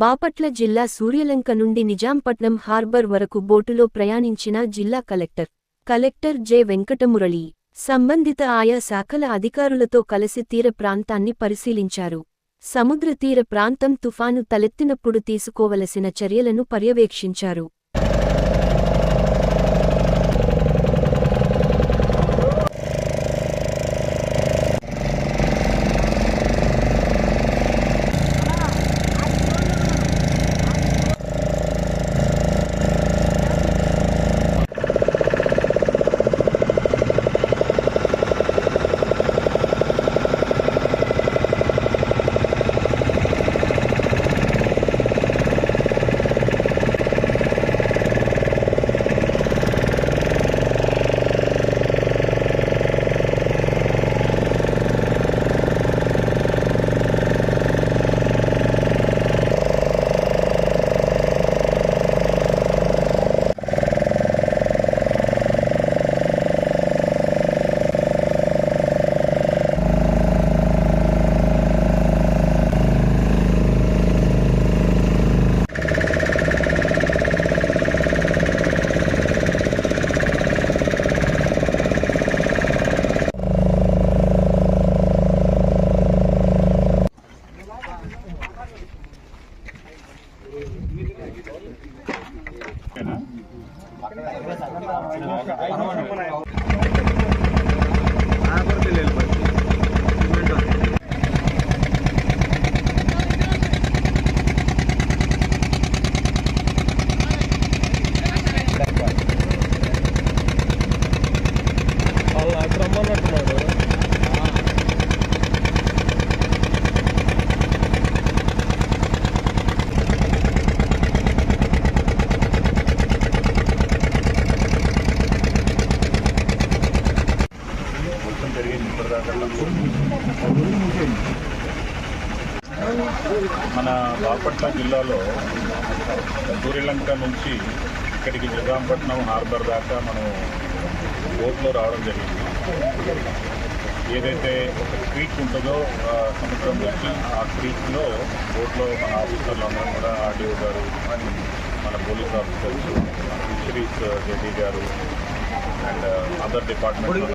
బాపట్ల జిల్లా సూర్యలంక నుండి నిజాంపట్నం హార్బర్ వరకు బోటులో ప్రయాణించిన జిల్లా కలెక్టర్ కలెక్టర్ జె వెంకటమురళి సంబంధిత ఆయా శాఖల అధికారులతో కలిసి తీర ప్రాంతాన్ని పరిశీలించారు. సముద్ర తీర ప్రాంతం తుఫాను తలెత్తినప్పుడు తీసుకోవలసిన చర్యలను పర్యవేక్షించారు. 哎かなか。మొత్తం జరిగింది ఇప్పటిదాకా. మన బాపట్ల జిల్లాలో సూర్యలంక నుంచి ఇక్కడికి నిజాంపట్నం హార్బర్ దాకా మనం బోట్లో రావడం జరిగింది. ఏదైతే ఒక క్రీక్ ఉంటుందో సముద్రం నుంచి ఆ క్రీక్లో బోట్లో మన ఆఫీసర్లు అందరం కూడా ఆర్డీఓ గారు మన పోలీస్ ఆఫీసర్స్ ఫిషరీస్ జేడీ గారు అండ్ అదర్ డిపార్ట్మెంట్